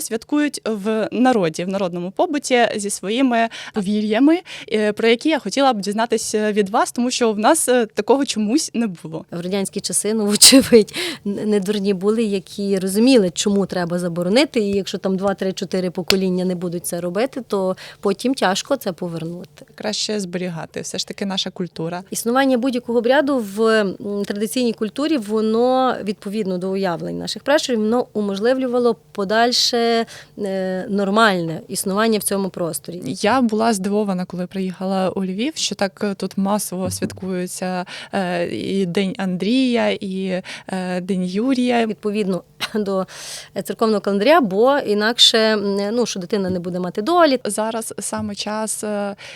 святкують в народі, в народному побуті зі своїми повір'ями, е, про які я хотіла б дізнатися від вас, тому що в нас е, такого чомусь не було. В радянські часи, ну, вочевидь, не дурні були, які розуміли, чому треба заборонити. І якщо там 2-3-4 покоління не будуть це робити, то потім тяжко це повернути. Краще зберігати, все ж таки наша культура. Існування будь-якого обряду в традиційній культурі воно відповідно до уявлень наших пращурів, воно уможливлювало подальше е, нормальне існування в цьому просторі. Я була здивована, коли приїхала у Львів, що так е, тут масово святкується е, і День Андрія, і е, День Юрія. Відповідно до церковного календаря, бо інакше ну що дитина не буде мати долі, Зараз саме час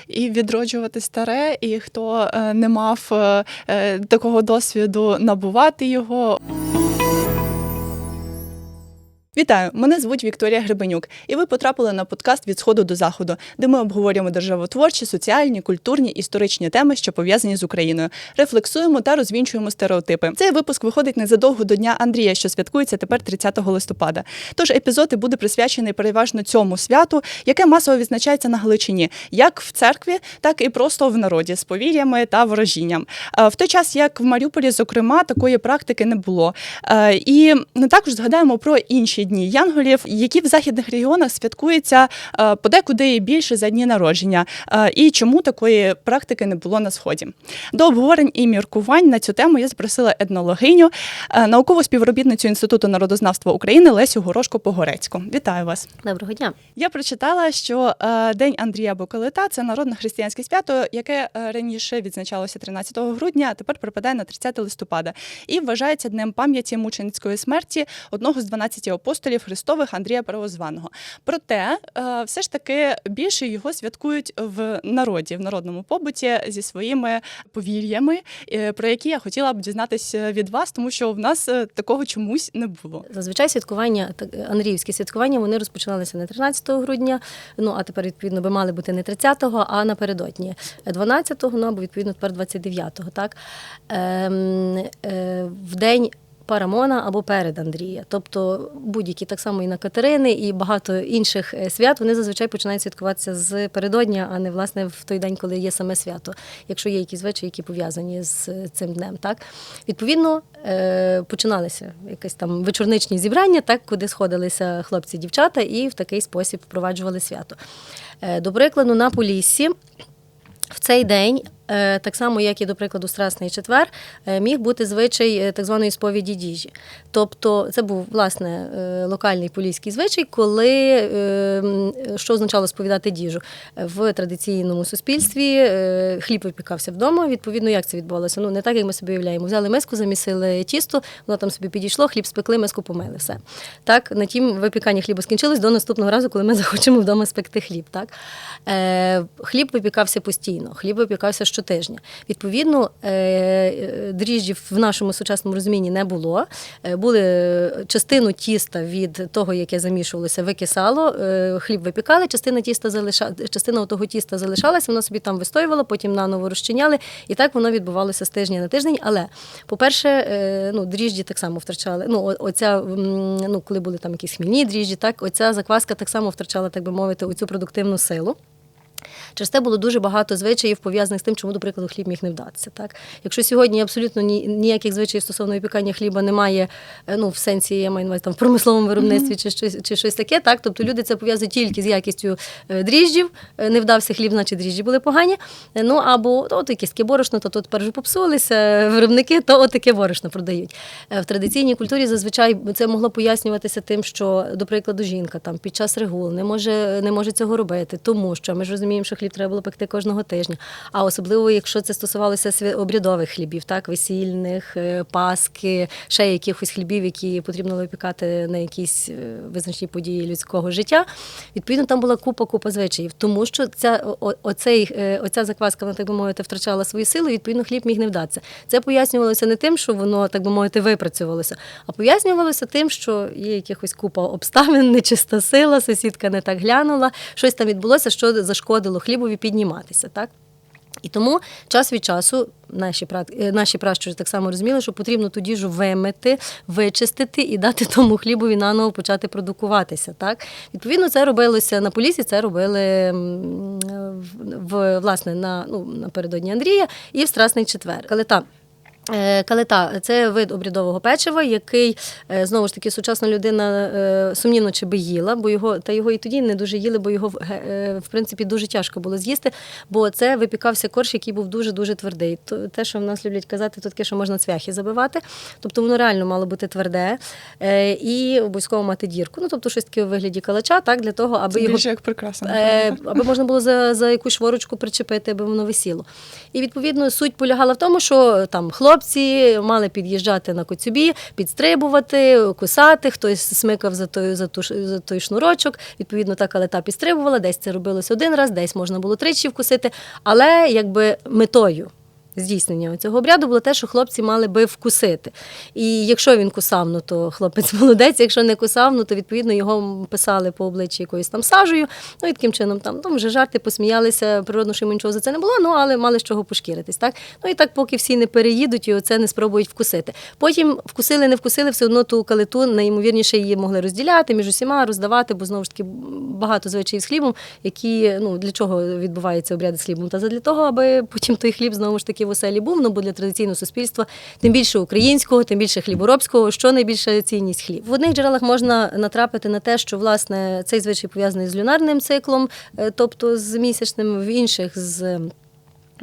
і відроджувати старе, і хто не мав такого досвіду, набувати його. Вітаю! Мене звуть Вікторія Гребенюк, і ви потрапили на подкаст від сходу до заходу, де ми обговорюємо державотворчі, соціальні, культурні, історичні теми, що пов'язані з Україною. Рефлексуємо та розвінчуємо стереотипи. Цей випуск виходить незадовго до Дня Андрія, що святкується тепер 30 листопада. Тож епізод і буде присвячений переважно цьому святу, яке масово відзначається на Галичині, як в церкві, так і просто в народі з повір'ями та ворожінням. В той час, як в Маріуполі, зокрема, такої практики не було. І також згадаємо про інші дні янголів, які в західних регіонах святкуються е, подекуди і більше за дні народження. Е, І чому такої практики не було на сході? До обговорень і міркувань на цю тему я запросила етнологиню, е, наукову співробітницю Інституту народознавства України Лесю Горошко Погорецьку. Вітаю вас. доброго дня. Я прочитала, що День Андрія Боколита це народне християнське свято, яке раніше відзначалося 13 грудня, а тепер припадає на 30 листопада і вважається днем пам'яті мученицької смерті одного з 12 апостолів Христових Андрія Первозваного. Проте, е, все ж таки більше його святкують в народі, в народному побуті зі своїми повір'ями, е, про які я хотіла б дізнатися від вас, тому що в нас е, такого чомусь не було. Зазвичай святкування, Андріївські святкування, вони розпочиналися не 13 грудня, ну а тепер відповідно би мали бути не 30-го, а напередодні 12-го, ну або відповідно тепер 29-го, так ем, е, в день. Парамона або перед Андрія, тобто будь-які так само і на Катерини, і багато інших е, свят вони зазвичай починають святкуватися з передодня, а не власне в той день, коли є саме свято, якщо є якісь звичаї, які пов'язані з е, цим днем. Так відповідно е, починалися якісь там вечорничні зібрання, так куди сходилися хлопці, дівчата, і в такий спосіб впроваджували свято. До прикладу, на Поліссі в цей день. Е, Так само, як і, до прикладу, Страсний четвер, е, міг бути звичай е, так званої сповіді діжі. Тобто, це був власне локальний поліський звичай, коли е, що означало сповідати діжу в традиційному суспільстві. Хліб випікався вдома. Відповідно, як це відбувалося? Ну не так, як ми собі уявляємо. Взяли миску, замісили тісто, воно там собі підійшло, хліб спекли, миску помили. Все так на тім випікання хліба скінчилось до наступного разу, коли ми захочемо вдома спекти хліб. Так хліб випікався постійно, хліб випікався щотижня. Відповідно, е, е, дріжджів в нашому сучасному розумінні не було. Е, Були частину тіста від того, яке замішувалося, викисало, хліб випікали, частина тіста залиша... частина того тіста залишалася, воно собі там вистоювало, потім наново розчиняли, і так воно відбувалося з тижня на тиждень. Але, по-перше, ну, дріжджі так само втрачали. Ну, оця, ну, коли були там якісь хмільні дріжджі, так, оця закваска так само втрачала, так би мовити, оцю продуктивну силу. Через те було дуже багато звичаїв пов'язаних з тим, чому, до прикладу, хліб міг не вдатися. Так? Якщо сьогодні абсолютно ніяких звичаїв стосовно випікання хліба немає, е, ну в сенсі я маю там в промисловому виробництві чи щось чи щось таке, так тобто люди це пов'язують тільки з якістю е, дріжджів. Е, Не вдався хліб, значить дріжджі були погані. Ну або то, таке борошно, то тут вже попсувалися виробники, то от таке борошно продають. В традиційній культурі зазвичай це могло пояснюватися тим, що, до прикладу, жінка там під час регул не може, не може цього робити, тому що ми ж розуміємо, що хліб треба було пекти кожного тижня. А особливо, якщо це стосувалося обрядових хлібів, так, весільних, е, паски, ще якихось хлібів, які потрібно випікати на якісь е, визначні події людського життя. Відповідно, там була купа купа звичаїв, тому що ця оцей, е, оця закваска, так би мовити, втрачала свою силу, і відповідно хліб міг не вдатися. Це пояснювалося не тим, що воно так би мовити випрацьовувалося, а пояснювалося тим, що є якихось купа обставин, нечиста сила, сусідка не так глянула, щось там відбулося, що зашкодило хлібові підніматися. Так? І тому час від часу наші е, наші пращури так само розуміли, що потрібно ту ж вимити, вичистити і дати тому хлібові наново почати продукуватися. Так відповідно, це робилося на полісі. Це робили в, власне на ну напередодні Андрія і в Страсний четвер. Але Е, Калита це вид обрядового печива, який е, знову ж таки сучасна людина е, сумнівно чи би їла, бо його та його і тоді не дуже їли, бо його е, в принципі дуже тяжко було з'їсти, бо це випікався корж, який був дуже дуже твердий. Те, що в нас люблять казати, то таке, що можна цвяхи забивати. Тобто воно реально мало бути тверде е, і обов'язково мати дірку. Ну тобто щось таке у вигляді калача, так для того, аби Це його більше як прикраса. Е, аби можна було за, за якусь шворочку причепити, аби воно висіло. І відповідно суть полягала в тому, що там хлопці мали під'їжджати на коцюбі, підстрибувати, кусати, хтось смикав за той, за, ту, за той шнурочок. Відповідно, та калета підстрибувала, десь це робилось один раз, десь можна було тричі вкусити, але якби метою. Здійснення цього обряду було те, що хлопці мали би вкусити. І якщо він кусав, ну то хлопець молодець. Якщо не кусав, ну то відповідно його писали по обличчі якоюсь там сажею. Ну і таким чином там, там вже жарти посміялися. Природно, що йому нічого за це не було, ну але мали з чого пошкіритись. Так ну і так, поки всі не переїдуть і оце не спробують вкусити. Потім вкусили, не вкусили, все одно ту калиту найімовірніше її могли розділяти між усіма, роздавати, бо знову ж таки багато звичаїв з хлібом, які ну для чого відбуваються обряди з хлібом? Та для того, аби потім той хліб знову ж таки в оселі був. Ну бо для традиційного суспільства, тим більше українського, тим більше хліборобського, що найбільша цінність хліб. В одних джерелах можна натрапити на те, що власне цей звичай пов'язаний з люнарним циклом, е, тобто з місячним, в інших з.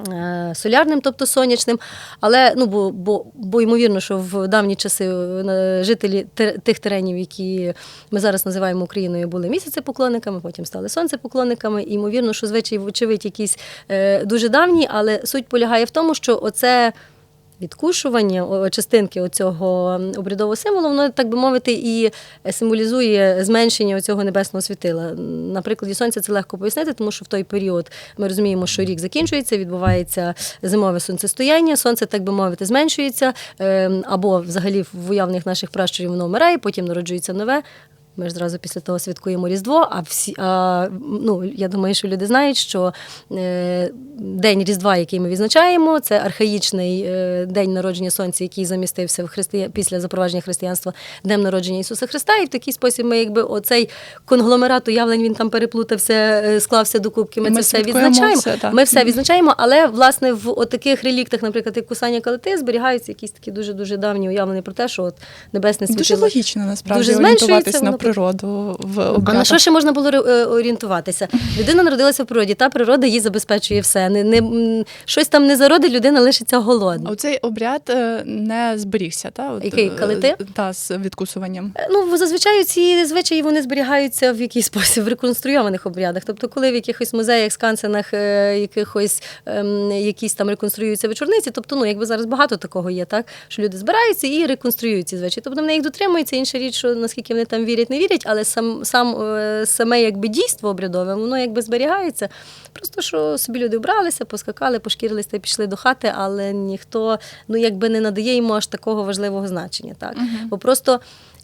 Е, Солярним, тобто сонячним, але ну бо, бо, бо ймовірно, що в давні часи е, жителі тих теренів, які ми зараз називаємо Україною, були місяцепоклонниками, потім стали сонцепоклонниками. Ймовірно, що звичай, вочевидь, якісь е, дуже давні, але суть полягає в тому, що оце. Відкушування частинки оцього обрядового символу, воно, так би мовити, і символізує зменшення цього небесного світила. На прикладі сонця це легко пояснити, тому що в той період ми розуміємо, що рік закінчується, відбувається зимове сонцестояння, сонце, так би мовити, зменшується, е, або взагалі в уявних наших пращурів воно вмирає, потім народжується нове. Ми ж зразу після того святкуємо Різдво. А всі а, ну я думаю, що люди знають, що е, день Різдва, який ми відзначаємо, це архаїчний е, день народження сонця, який замістився в христи... після запровадження християнства днем народження Ісуса Христа. І в такий спосіб ми, якби оцей конгломерат уявлень він там переплутався, е, склався до кубки. Ми, ми це все відзначаємо. все. Ми все відзначаємо, але власне в таких реліктах, наприклад, як кусання калити, зберігаються якісь такі дуже дуже давні уявлення про те, що от небесне світило. Дуже логічно насправді Дуже зменшується, на природу в А на що ще можна було е, орієнтуватися? Людина народилася в природі, та природа їй забезпечує все. Не, не, щось там не зародить, людина лишиться голодна. А Оцей обряд е, не зберігся, та? От, Який, е, калити? Та, з відкусуванням. Ну, зазвичай ці звичаї вони зберігаються в якийсь спосіб в реконструйованих обрядах. Тобто, коли в якихось музеях, скансенах, якихось ем, якісь там реконструюються вечорниці, тобто, ну якби зараз багато такого є, так що люди збираються і реконструюють ці звичаї. Тобто вони їх дотримуються. Інша річ, що наскільки вони там вірять, не вірять, але сам сам е, саме якби дійство обрядове, воно якби зберігається. Просто що собі люди вбралися, поскакали, пошкірились та пішли до хати, але ніхто ну якби не надає йому аж такого важливого значення. Так бо просто.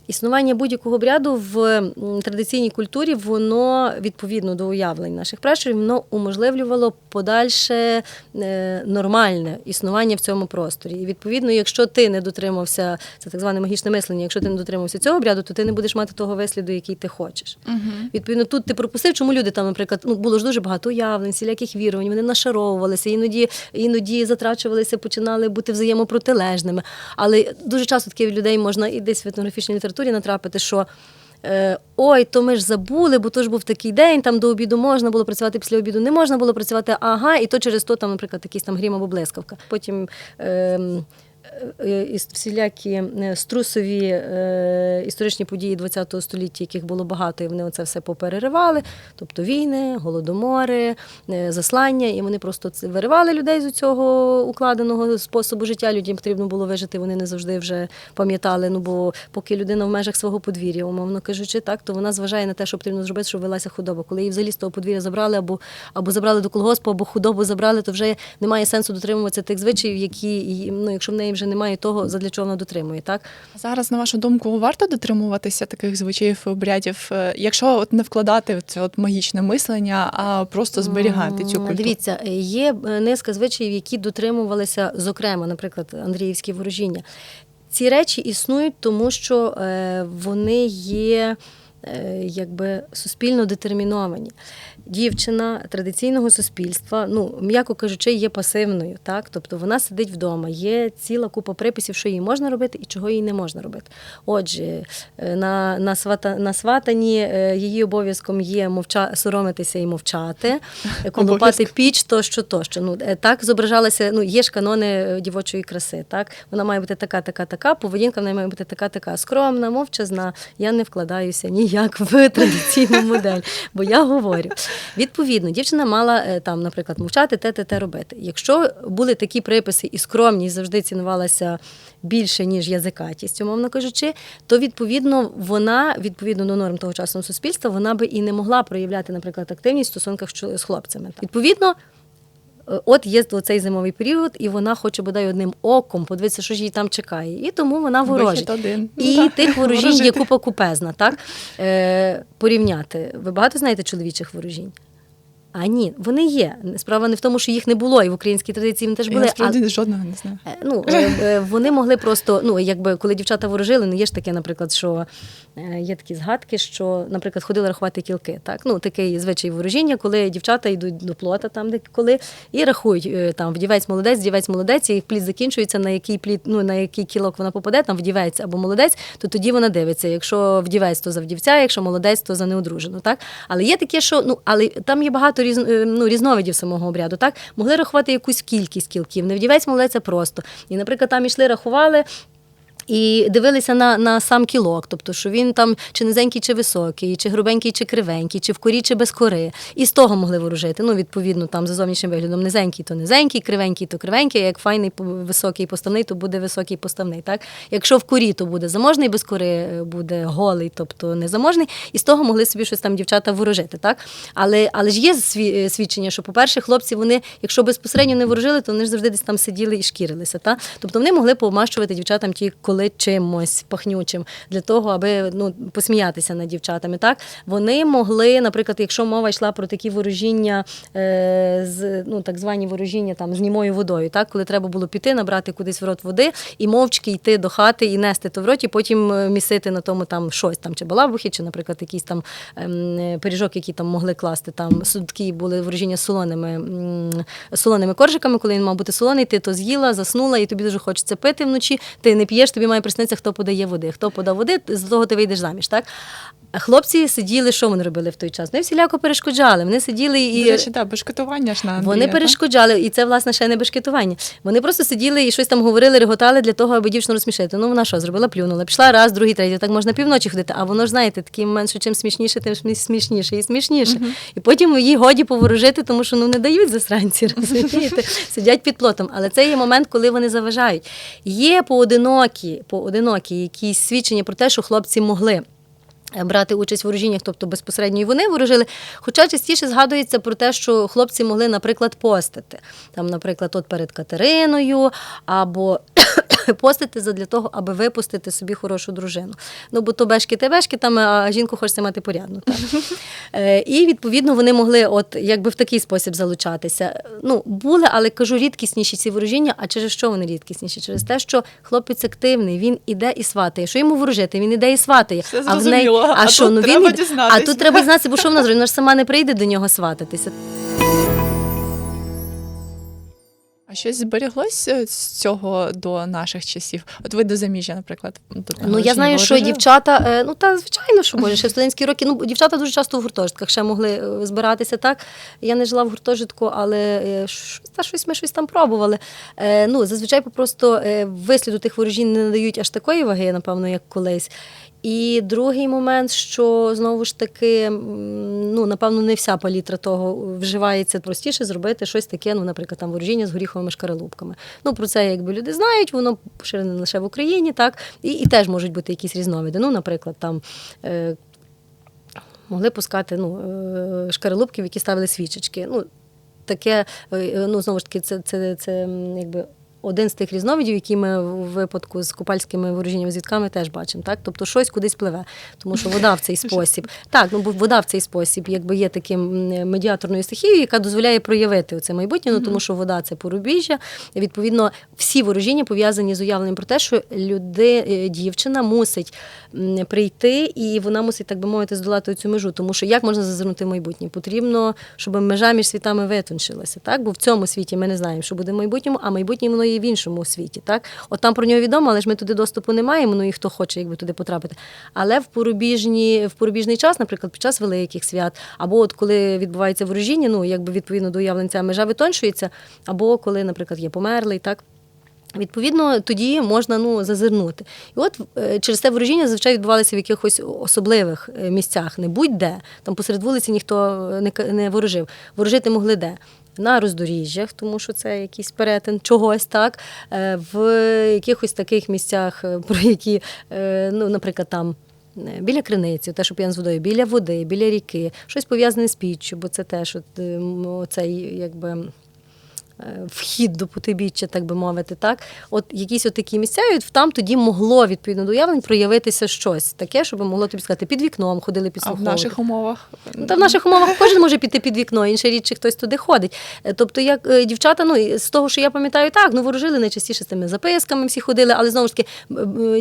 Існування будь-якого обряду в традиційній культурі воно відповідно до уявлень наших пращурів, воно уможливлювало подальше е, нормальне існування в цьому просторі. І відповідно, якщо ти не дотримався, це так зване магічне мислення, якщо ти не дотримався цього обряду, то ти не будеш мати того висліду, який ти хочеш. Відповідно, тут ти пропустив, чому люди там, наприклад, ну було ж дуже багато уявлень, всіляких вірувань, вони нашаровувалися, іноді, іноді затрачувалися, починали бути взаємопротилежними. Але дуже часто таких людей можна і десь в етнографічній літературі натрапити, що. е, Ой, то ми ж забули, бо то ж був такий день, там до обіду можна було працювати, після обіду не можна було працювати, ага, і то через то, там, наприклад, якийсь там грім або блискавка. Потім е, всілякі е, струсові е, історичні події ХХ століття, яких було багато, і вони оце все попереривали. Тобто війни, голодомори, е, заслання, і вони просто виривали людей з цього укладеного способу життя. Людям потрібно було вижити, вони не завжди вже пам'ятали. Ну бо поки людина в межах свого подвір'я, умовно кажучи, так то вона зважає на те, що потрібно зробити, щоб велася худоба. Коли її взагалі з того подвір'я забрали, або або забрали до колгоспу, або худобу забрали, то вже немає сенсу дотримуватися тих звичаїв, які ну, якщо в неї вже вже немає того, задля чого вона дотримує. Так? Зараз, на вашу думку, варто дотримуватися таких звичаїв і обрядів, е, якщо от не вкладати в це от магічне мислення, а просто зберігати цю культуру? Дивіться, є е, низка звичаїв, які дотримувалися, зокрема, наприклад, Андріївське ворожіння. Ці речі існують, тому що е, вони є. Якби суспільно детерміновані. Дівчина традиційного суспільства, ну м'яко кажучи, є пасивною, так тобто вона сидить вдома, є ціла купа приписів, що їй можна робити і чого їй не можна робити. Отже, е, на, на, свата, на сватанні е, її обов'язком є мовча, соромитися і мовчати, колупати піч, тощо, тощо. Ну е, так зображалася. Ну є ж канони дівочої краси. Так вона має бути така, така, така. Поведінка в неї має бути така, така. Скромна, мовчазна. Я не вкладаюся ніяк в традиційну модель, бо я говорю. Відповідно, дівчина мала е, там, наприклад, мовчати, те, те, те робити. Якщо були такі приписи, і скромність завжди цінувалася більше, ніж язикатість, умовно кажучи, то відповідно вона, відповідно до норм тогочасного суспільства, вона би і не могла проявляти, наприклад, активність в стосунках з хлопцями. Відповідно. Е, От є цей зимовий період, і вона хоче бодай одним оком подивитися, що ж її там чекає. І тому вона ворожить. Один. І Ну, тих ворожінь є купа купезна, так? Е, порівняти. Ви багато знаєте чоловічих ворожінь? А ні, вони є. Справа не в тому, що їх не було, і в українській традиції вони теж Я були. насправді жодного не знаю. Е, Ну, е, е, вони могли просто, ну, якби коли дівчата ворожили, ну є ж таке, наприклад, що є такі згадки, що, наприклад, ходили рахувати кілки. Так? Ну, такий звичай ворожіння, коли дівчата йдуть до плота, там, де коли, і рахують там вдівець молодець, вдівець молодець, і плід закінчується, на який плід, ну, на який кілок вона попаде, там вдівець або молодець, то тоді вона дивиться. Якщо вдівець, то за вдівця, якщо молодець, то за неодружену. Так? Але є таке, що ну, але там є багато різ, е, ну, різновидів самого обряду. Так? Могли рахувати якусь кількість кілків. Невдівець молиться просто. І, наприклад, там ішли, рахували. І дивилися на, на сам кілок, тобто, що він там чи низенький, чи високий, чи грубенький, чи кривенький, чи в корі, чи без кори. І з того могли ворожити. Ну, відповідно, там за зовнішнім виглядом низенький, то низенький, кривенький, то кривенький, а як файний високий поставний, то буде високий поставний. Так? Якщо в корі, то буде заможний, без кори е, буде голий, тобто незаможний. І з того могли собі щось там дівчата ворожити. Так? Але, але ж є е, свідчення, що, по-перше, хлопці, вони, якщо безпосередньо не ворожили, то вони ж завжди десь там сиділи і шкірилися. Та? Тобто вони могли помащувати дівчатам ті коли чимось пахнючим для того, аби ну, посміятися над дівчатами. Так? Вони могли, наприклад, якщо мова йшла про такі ворожіння, е, з, ну, так звані ворожіння там, з німою водою, так? коли треба було піти, набрати кудись в рот води і мовчки йти до хати і нести то в роті, потім е, місити на тому там щось, там, чи балабухи, чи, наприклад, якийсь там е, пиріжок, який там могли класти. Там судки були ворожіння з солоними, солоними коржиками, коли він мав бути солоний, ти то з'їла, заснула, і тобі дуже хочеться пити вночі. Ти не п'єш, тобі має приснитися, хто подає води. Хто подав води, з того ти вийдеш заміж. Так? А хлопці сиділи, що вони робили в той час? Вони всіляко перешкоджали. Вони сиділи і. До речі, так, бешкетування ж на Андрія, Вони так? перешкоджали, і це власне ще не бешкетування. Вони просто сиділи і щось там говорили, реготали для того, аби дівчину розсмішити. Ну вона що, зробила, плюнула, пішла раз, другий, третій. Так можна півночі ходити. А воно ж знаєте, такий момент, що чим смішніше, тим смішніше і смішніше. І потім їй годі поворожити, тому що ну не дають засранці, розумієте? Сидять під плотом. Але це є момент, коли вони заважають. Є поодинокі, поодинокі якісь свідчення про те, що хлопці могли. Брати участь в ворожіннях, тобто безпосередньо і вони ворожили. Хоча частіше згадується про те, що хлопці могли, наприклад, постити. Там, наприклад, от перед Катериною, або постити для того, аби випустити собі хорошу дружину. Ну, бо то бешки бешки, там, а жінку хочеться мати порядну. Так? Е, І відповідно вони могли, от якби в такий спосіб залучатися. Ну, були, але кажу, рідкісніші ці ворожіння. А через що вони рідкісніші? Через те, що хлопець активний, він іде і сватає. Що йому ворожити? Він іде і сватає. Все а в неї, зрозуміло. А що, тут ну, треба він іде- А тут треба дізнатися, бо що вона зробить? Вона ж сама не прийде до нього свататися. А щось зберіглось е, з цього до наших часів? От ви до заміжжя, наприклад. Тут Ну я знаю, що дівчата, е, ну та звичайно, що може, ще в студентські роки. Ну дівчата дуже часто в гуртожитках ще могли е, збиратися так. Я не жила в гуртожитку, але та щось ми щось там пробували. Ну зазвичай просто висліду тих ворожінь не надають аж такої ваги, напевно, як колись. І другий момент, що знову ж таки, ну напевно, не вся палітра того вживається простіше зробити щось таке, ну, наприклад, там ворожіння з горіховими шкаралупками. Ну про це якби люди знають, воно поширене лише в Україні, так і, і теж можуть бути якісь різновиди. Ну, наприклад, там. Е, Могли пускати ну, е, шкаралупки, в які ставили свічечки. Ну, таке, е, ну, знову ж таки, це, це, це якби один з тих різновидів, які ми у випадку з купальськими ворожіннями звідками теж бачимо. Так? Тобто щось кудись пливе, тому що вода в цей спосіб. Так, ну бо вода в цей спосіб якби є таким медіаторною стихією, яка дозволяє проявити це майбутнє, ну тому що вода це порубіжжя. Відповідно, всі ворожіння пов'язані з уявленням про те, що люди, е, дівчина мусить прийти, і вона мусить, так би мовити, здолати цю межу. Тому що як можна зазирнути в майбутнє? Потрібно, щоб межа між світами витончилася. Так? Бо в цьому світі ми не знаємо, що буде в майбутньому, а майбутнє воно є в іншому світі. Так? От там про нього відомо, але ж ми туди доступу не маємо, ну і хто хоче якби туди потрапити. Але в порубіжні, в порубіжний час, наприклад, під час великих свят, або от коли відбувається ворожіння, ну якби відповідно до уявлень ця межа витончується, або коли, наприклад, є померлий, так. Відповідно, тоді можна ну зазирнути. І от е, через це ворожіння зазвичай відбувалося в якихось особливих е, місцях, не будь-де. Там посеред вулиці ніхто не ворожив. Ворожити могли де. На роздоріжжях, тому що це якийсь перетин чогось, так е, в якихось таких місцях, е, про які, е, ну, наприклад, там біля криниці, те, що п'ян з водою, біля води, біля ріки, щось пов'язане з піччю, бо це теж от, е, цей якби. Е, Вхід до потибіччя, так би мовити, так от якісь от такі місця, і там тоді могло відповідно до уявлень проявитися щось таке, щоб могло тобі сказати під вікном, ходили А в наших умовах Та в наших умовах кожен може піти під вікно, інша річ, чи хтось туди ходить. Е, Тобто, як е, дівчата, ну з того, що я пам'ятаю, так, ну ворожили найчастіше з тими записками, всі ходили, але знову ж таки,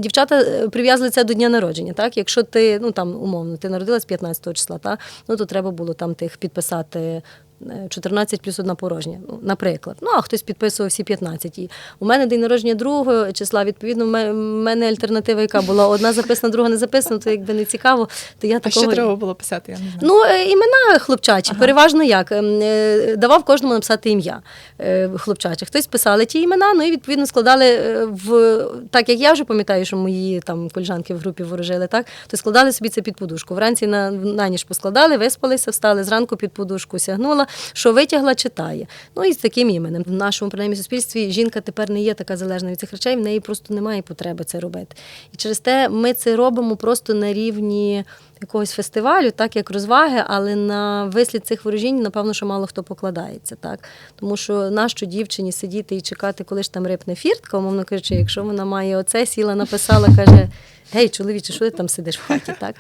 дівчата прив'язали це до дня народження. Так, якщо ти, ну там умовно, ти народилась 15 числа, та, ну то треба було там тих підписати. Е, 14 плюс одна порожня, ну, наприклад. Ну, а хтось підписував всі 15. І у мене день народження 2 числа, відповідно, в мене альтернатива, яка була одна записана, друга не записана, то якби не цікаво, то я а такого... що треба було писати? Я не знаю. Ну, е, імена хлопчачі, переважно як ем, е, давав кожному написати ім'я е, хлопчаче. Хтось писали ті імена, ну і відповідно складали в так, як я вже пам'ятаю, що мої там коліжанки в групі ворожили, так то складали собі це під подушку. Вранці на, на ніч поскладали, виспалися, встали зранку під подушку, сягнула, що витягла, читає. Ну і з таким іменем. В нашому принаймні суспільстві жінка тепер не є така залежна від цих речей, в неї просто немає потреби це робити. І через те ми це робимо просто на рівні якогось фестивалю, так як розваги, але на вислід цих ворожінь, напевно, що мало хто покладається. Так? Тому що нащо дівчині сидіти і чекати, коли ж там рипне фіртка, умовно кажучи, якщо вона має оце, сіла, написала, каже. Гей, чоловіче, що ти там сидиш в хаті? Так?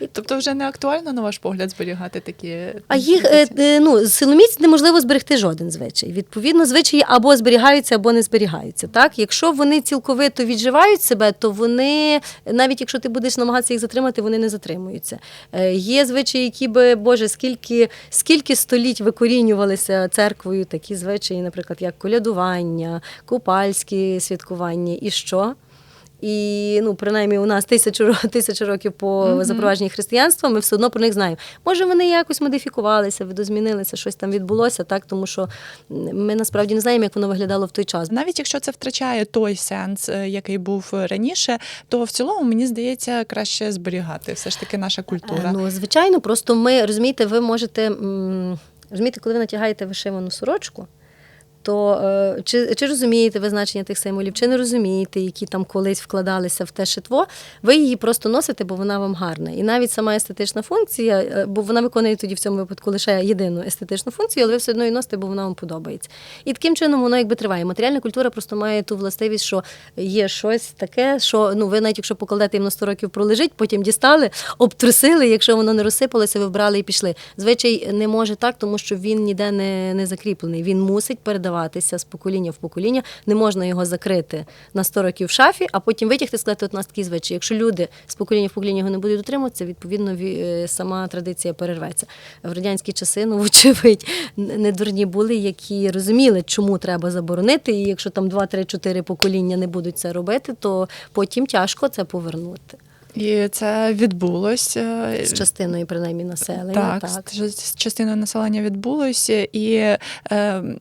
І Тобто вже не актуально, на ваш погляд, зберігати такі. а їх е, е, ну, силоміць неможливо зберегти жоден звичай. Відповідно, звичаї або зберігаються, або не зберігаються. Так? Якщо вони цілковито відживають себе, то вони, навіть якщо ти будеш намагатися їх затримати, вони не затримуються. Е, Є звичаї, які би, Боже, скільки, скільки століть викорінювалися церквою, такі звичаї, наприклад, як колядування, купальські святкування, і що? І ну, принаймні, у нас тисячу, тисячу років по Мгм. запровадженні християнства, ми все одно про них знаємо. Може, вони якось модифікувалися, видозмінилися, щось там відбулося, так тому що ми насправді не знаємо, як воно виглядало в той час. Навіть якщо це втрачає той сенс, е, який був раніше, то в цілому мені здається краще зберігати все ж таки наша культура. Е, Ну, звичайно, просто ми розумієте, ви можете розумієте, коли ви натягаєте вишивану сорочку. То е, чи, чи розумієте ви значення тих символів, чи не розумієте, які там колись вкладалися в те шитво, ви її просто носите, бо вона вам гарна. І навіть сама естетична функція, е, бо вона виконує тоді в цьому випадку лише єдину естетичну функцію, але ви все одно її носите, бо вона вам подобається. І таким чином воно якби триває. Матеріальна культура просто має ту властивість, що є щось таке, що ну ви навіть якщо покладете їм на 100 років пролежить, потім дістали, обтрусили. Якщо воно не розсипалося, ви вбрали і пішли. Звичай не може так, тому що він ніде не, не закріплений. Він мусить передаватися з покоління в покоління. Не можна його закрити на 100 років в шафі, а потім витягти і сказати, от у нас такий звичай. Якщо люди з покоління в покоління його не будуть дотримуватися, відповідно ві- е, сама традиція перерветься. В радянські часи, ну вочевидь, не дурні були, які розуміли, чому треба заборонити. І якщо там 2, 3, 4 покоління не будуть це робити, то потім тяжко це повернути І це відбулось. е, з частиною, принаймні, населення. Так, так. з- частиною населення відбулося, і е,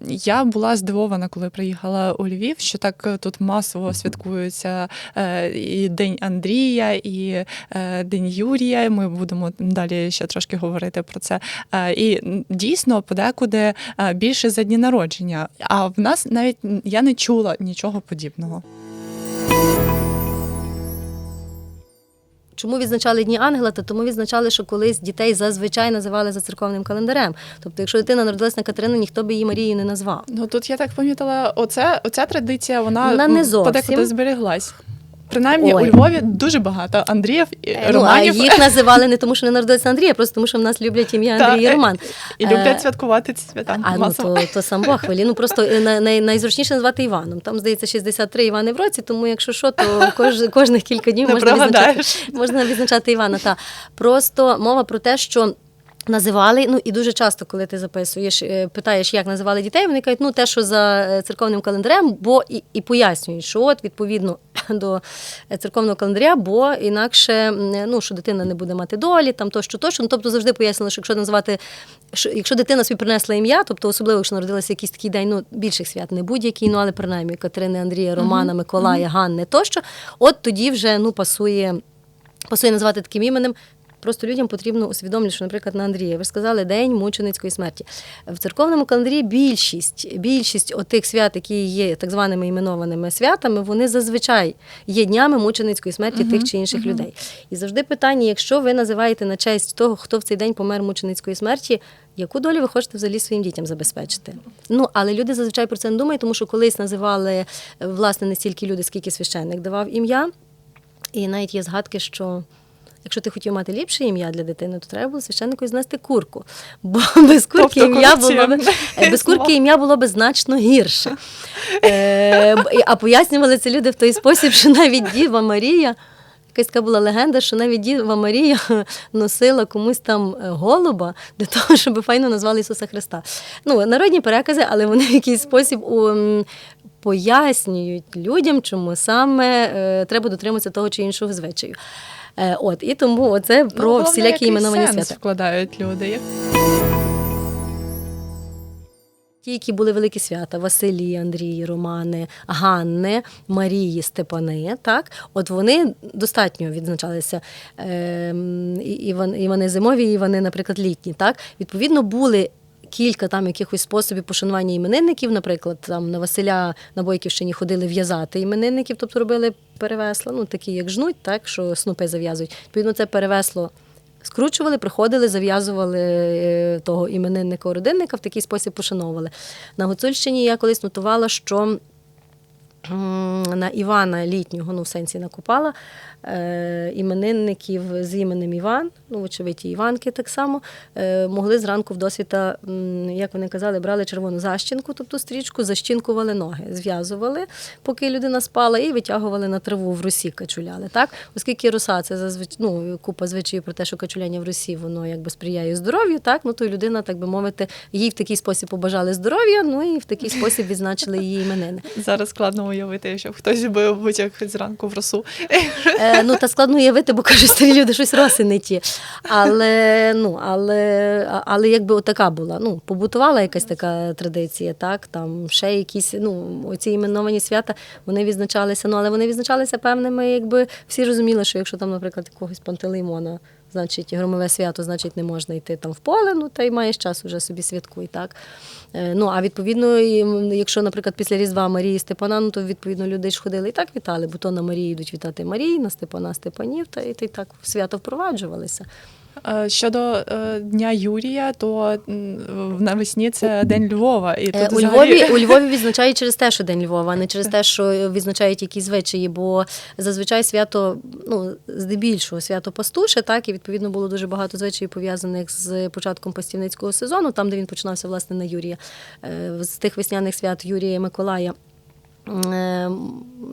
я була здивована, коли приїхала у Львів, що так е, тут масово святкується е, і День Андрія, і е, День Юрія. Ми будемо далі ще трошки говорити про це. Е, і дійсно подекуди е, більше за дні народження. А в нас навіть я не чула нічого подібного. Чому відзначали Дні Ангела? Та тому відзначали, що колись дітей зазвичай називали за церковним календарем. Тобто, якщо дитина народилась на Катерину, ніхто би її Марією не назвав. Ну тут я так помітила, оце, оця традиція, вона, Вона не зовсім. подекуди збереглась. Принаймні Ой. у Львові дуже багато Андріїв і Ну, а Романів їх називали не тому, що не народилися Андрія, просто тому, що в нас люблять ім'я Андрій і е, Роман. і Е, люблять святкувати ці свята. А ну то, то сам Бог велі. Ну просто е, най, най, найзручніше назвати Іваном. Там здається 63 Івани в році, тому якщо що, то кож, кожних кілька днів Не можна прогадаєш. можна відзначати Івана. Та просто мова про те, що. Називали, ну і дуже часто, коли ти записуєш, е, питаєш, як називали дітей, вони кажуть, ну те, що за е, церковним календарем, бо і, і пояснюють, що от відповідно до е, церковного календаря, бо інакше ну що дитина не буде мати долі, там то, що то, що. Ну, тобто завжди пояснили, що якщо називати, що якщо дитина собі принесла ім'я, тобто особливо, якщо народилася якийсь такий день, ну більших свят не будь-який, ну але принаймні Катерини, Андрія, Романа, Миколая, Ганни тощо, от тоді вже ну пасує пасує назвати таким іменем. Просто людям потрібно усвідомлювати, що, наприклад, на Андрія, ви ж сказали День мученицької смерті. В церковному календарі більшість, більшість отих свят, які є так званими іменованими святами, вони зазвичай є днями мученицької смерті тих чи інших людей. І завжди питання: якщо ви називаєте на честь того, хто в цей день помер мученицької смерті, яку долю ви хочете взагалі своїм дітям забезпечити? Ну але люди зазвичай про це не думають, тому що колись називали е, власне не стільки люди, скільки священник давав ім'я. І навіть є згадки, що якщо ти хотів мати ліпше ім'я для дитини, то треба було священнику знести курку. Бо без курки Тобто ім'я було б е, без курки ім'я було б значно гірше. Е, а пояснювали це люди в той спосіб, що навіть Діва Марія. Якась така була легенда, що навіть Діва Марія носила комусь там е, голуба для того, щоб файно назвали Ісуса Христа. Ну, народні перекази, але вони в якийсь спосіб пояснюють людям, чому саме е, треба дотримуватися того чи іншого звичаю. Е, от, і тому оце Ну, про головне, всілякі іменовані свята. вкладають люди. Ті, які були великі свята: Василії, Андрії, Романи, Ганни, Марії, Степани. Так, от вони достатньо відзначалися. Ем, і- і вони зимові, і вони, наприклад, літні. Так, відповідно, були. Кілька там якихось способів пошанування іменинників, наприклад, там на Василя на Бойківщині ходили в'язати іменинників, тобто робили перевесла, ну такі як жнуть, так що снопи зав'язують. Відповідно, це перевесло скручували, приходили, зав'язували е, того іменинника родинника, в такий спосіб пошановували. На Гуцульщині я колись нотувала, що на Івана літнього, ну в сенсі накопала, е, іменинників з іменем Іван, ну, вочевидь, Іванки так само, е, могли зранку в досвіта, як вони казали, брали червону защінку, тобто стрічку, защінкували ноги, зв'язували, поки людина спала, і витягували на траву в росі, качуляли. Так? Оскільки роса це зазвичай ну, купа звичаїв про те, що качуляння в росі, воно якби сприяє здоров'ю, так? ну, то людина, так би мовити, їй в такий спосіб побажали здоров'я, ну і в такий спосіб відзначили її іменини. Зараз складно уявити, щоб хтось би витяг зранку в росу. Е, ну, та складно уявити, бо кажуть, старі люди щось роси не ті. Але, ну, але, але якби отака була. Ну, побутувала якась така традиція, так, там ще якісь, ну, оці іменовані свята, вони відзначалися, ну, але вони відзначалися певними, якби всі розуміли, що якщо там, наприклад, якогось пантелеймона, значить, громове свято, значить, не можна йти там в поле, ну, та й маєш час уже собі святкуй, так. Е, Ну, а відповідно, якщо, наприклад, після Різдва Марії Степана, ну, то відповідно люди ж ходили і так вітали, бо то на Марії йдуть вітати Марії, на Степана Степанів, та і, так свято впроваджувалися. Е, Щодо е, Дня Юрія, то навесні це День Львова. І Е, тут У взагалі- Львові, у Львові відзначають через те, що День Львова, а не через те, що відзначають якісь звичаї, бо зазвичай свято, ну, здебільшого свято пастуше, так, і відповідно було дуже багато звичаїв пов'язаних з початком пастівницького сезону, там, де він починався, власне, на Юрія. З тих весняних свят Юрія і Миколая. Е,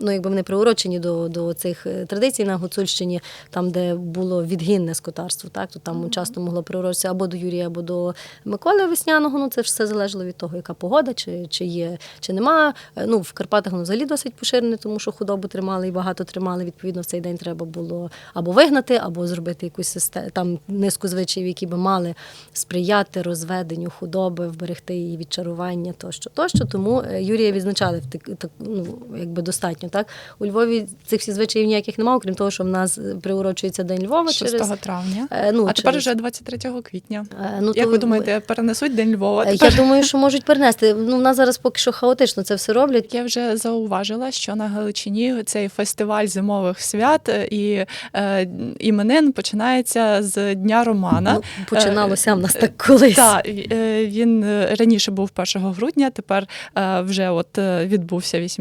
Ну, якби вони приурочені до, до цих е, традицій на Гуцульщині, там, де було відгінне скотарство, так, то там часто могло приурочитися або до Юрія, або до Миколи Весняного. Ну, це ж все залежало від того, яка погода, чи, чи є, чи нема. Е, Ну, в Карпатах воно взагалі досить поширене, тому що худобу тримали і багато тримали. Відповідно, в цей день треба було або вигнати, або зробити якусь систему, там низку звичаїв, які би мали сприяти розведенню худоби, вберегти її від чарування тощо. тощо. Тому Юрія відзначали в так, ну, якби достатньо. Так? У Львові цих всіх звичаїв ніяких немає, окрім того, що в нас приурочується День Львова 6 через. травня. е, Ну, а тепер вже 23 квітня. е, ну, Як то ви думаєте, перенесуть День Львова? Е, Тепер? Я думаю, що можуть перенести. Ну, в нас зараз поки що хаотично це все роблять. Я вже зауважила, що на Галичині цей фестиваль зимових свят і е, іменин починається з Дня Романа. Ну, починалося в нас так колись. Так, він раніше був 1 грудня, тепер вже от відбувся 18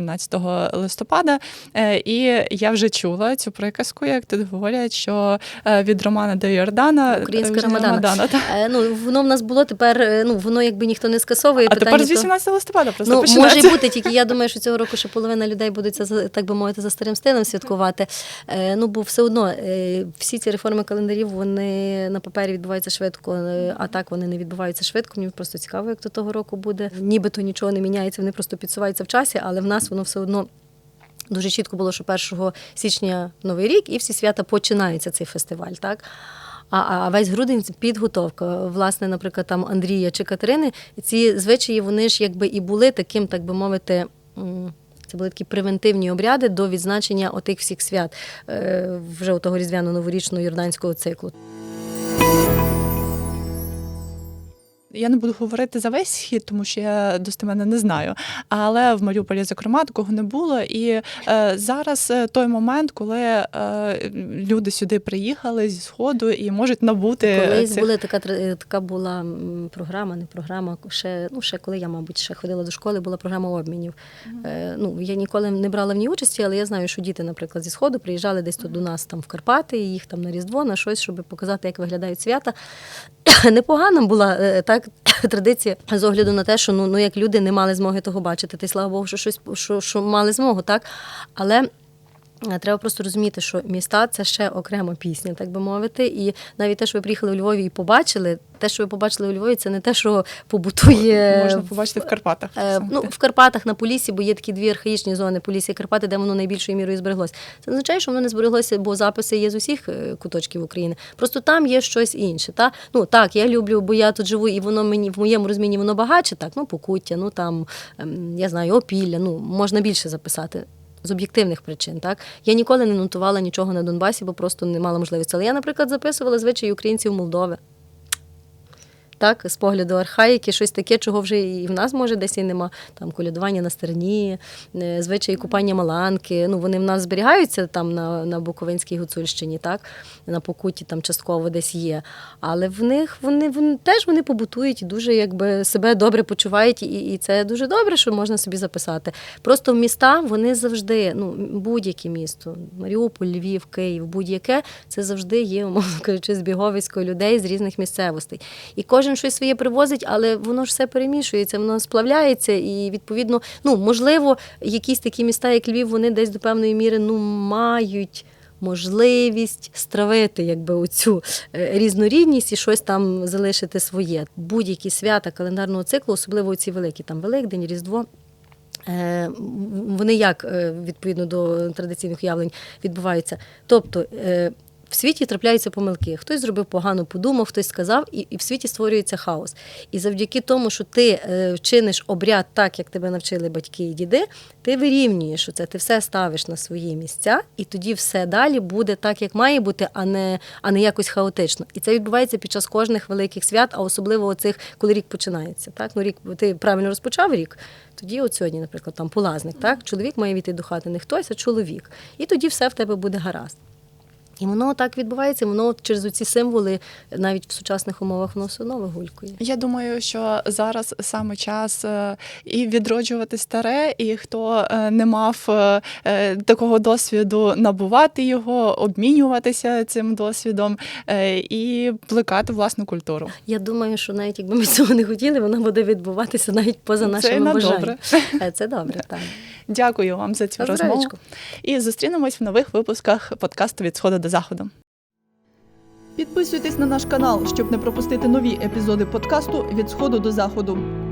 листопада. Е, І я вже чула цю приказку, як тут говорять, що е, від Романа до Йордана Українська вже Рамадана. Е, Ну, воно в нас було тепер, е, ну, воно якби ніхто не скасовує. А питання тепер з то- 18 листопада просто Ну, починається. може бути, тільки я думаю, що цього року ще половина людей будуть так би мовити за старим стилем святкувати. Е, ну, бо все одно е, всі ці реформи календарів вони на папері відбуваються швидко, е, а так вони не відбуваються швидко. Мені просто цікаво, як до того року буде. Нібито нічого не міняється, вони просто підсуваються в часі, але в нас воно все одно. Дуже чітко було, що 1 січня новий рік, і всі свята починаються цей фестиваль, так? А, а весь грудень підготовка. Власне, наприклад, там Андрія чи Катерини, ці звичаї вони ж якби і були таким, так би мовити. Це були такі превентивні обряди до відзначення отих всіх свят е, вже того різдвяно-новорічного юрданського циклу. Я не буду говорити за весь схід, тому що я достеменно не знаю. Але в Маріуполі, зокрема, такого не було. І е, зараз е, той момент, коли е, люди сюди приїхали зі сходу і можуть набути Колись цих... були така така була програма, не програма. Ще ну ще коли я, мабуть, ще ходила до школи, була програма обмінів. Е, ну я ніколи не брала в ній участі, але я знаю, що діти, наприклад, зі сходу приїжджали десь тут до нас там в Карпати, і їх там на Різдво, на щось, щоб показати, як виглядають свята. Непогана була е, так традиція з огляду на те, що ну, ну як люди не мали змоги того бачити. Ти слава Богу, що щось що, що мали змогу, так. Але Треба просто розуміти, що міста це ще окрема пісня, так би мовити. І навіть те, що ви приїхали у Львові і побачили, те, що ви побачили у Львові, це не те, що побутує можна побачити в Карпатах. Е, ну, в Карпатах на Полісі, бо є такі дві архаїчні зони Полісся і Карпати, де воно найбільшою мірою збереглося. Це означає, що воно не збереглося, бо записи є з усіх е, куточків України. Просто там є щось інше. Та? Ну так, я люблю, бо я тут живу, і воно мені в моєму розумінні воно багатше, так, ну покуття, ну там ем, я знаю, опілля, ну можна більше записати. З об'єктивних причин, так я ніколи не нотувала нічого на Донбасі, бо просто не мала можливості. Але я, наприклад, записувала звичаї українців Молдови. Так, з погляду архаїки, щось таке, чого вже і в нас може десь і нема. Там колядування на стерні, е, звичаї купання маланки. Ну вони в нас зберігаються там на, на Буковинській Гуцульщині, так на Покуті там частково десь є. Але в них вони, вони теж вони побутують і дуже якби себе добре почувають, і, і це дуже добре, що можна собі записати. Просто в міста вони завжди, ну будь-яке місто, Маріуполь, Львів, Київ, будь-яке, це завжди є, умовно кажучи, збіговисько людей з різних місцевостей. І кожен щось своє привозить, але воно ж все перемішується, воно сплавляється, і відповідно, ну можливо, якісь такі міста, як Львів, вони десь до певної міри ну мають. Можливість стравити якби оцю е, різнорідність і щось там залишити своє. Будь-які свята календарного циклу, особливо ці великі, там Великдень, Різдво. Е, Вони як е, відповідно до традиційних уявлень відбуваються. Тобто в світі трапляються помилки. Хтось зробив погано, подумав, хтось сказав, і, і в світі створюється хаос. І завдяки тому, що ти е, вчиниш обряд так, як тебе навчили батьки і діди, ти вирівнюєш це, ти все ставиш на свої місця, і тоді все далі буде так, як має бути, а не, а не якось хаотично. І це відбувається під час кожних великих свят, а особливо оцих, коли рік починається. Так? Ну, рік, ти правильно розпочав рік. Тоді, от сьогодні, наприклад, там полазник, так? Чоловік має війти до хати не хтось, а чоловік. І тоді все в тебе буде гаразд. І воно так відбувається, воно через ці символи навіть в сучасних умовах воно все одно вигулькує. Я думаю, що зараз саме час е, і відроджувати старе, і хто е, не мав е, такого досвіду, набувати його, обмінюватися цим досвідом і плекати власну культуру. Я думаю, що навіть якби ми цього не хотіли, воно буде відбуватися навіть поза нашими на бажаннями. добре. Це добре, так. Дякую вам за цю На розмову. І зустрінемось в нових випусках подкасту від сходу до заходу. Підписуйтесь на наш канал, щоб не пропустити нові епізоди подкасту від сходу до заходу.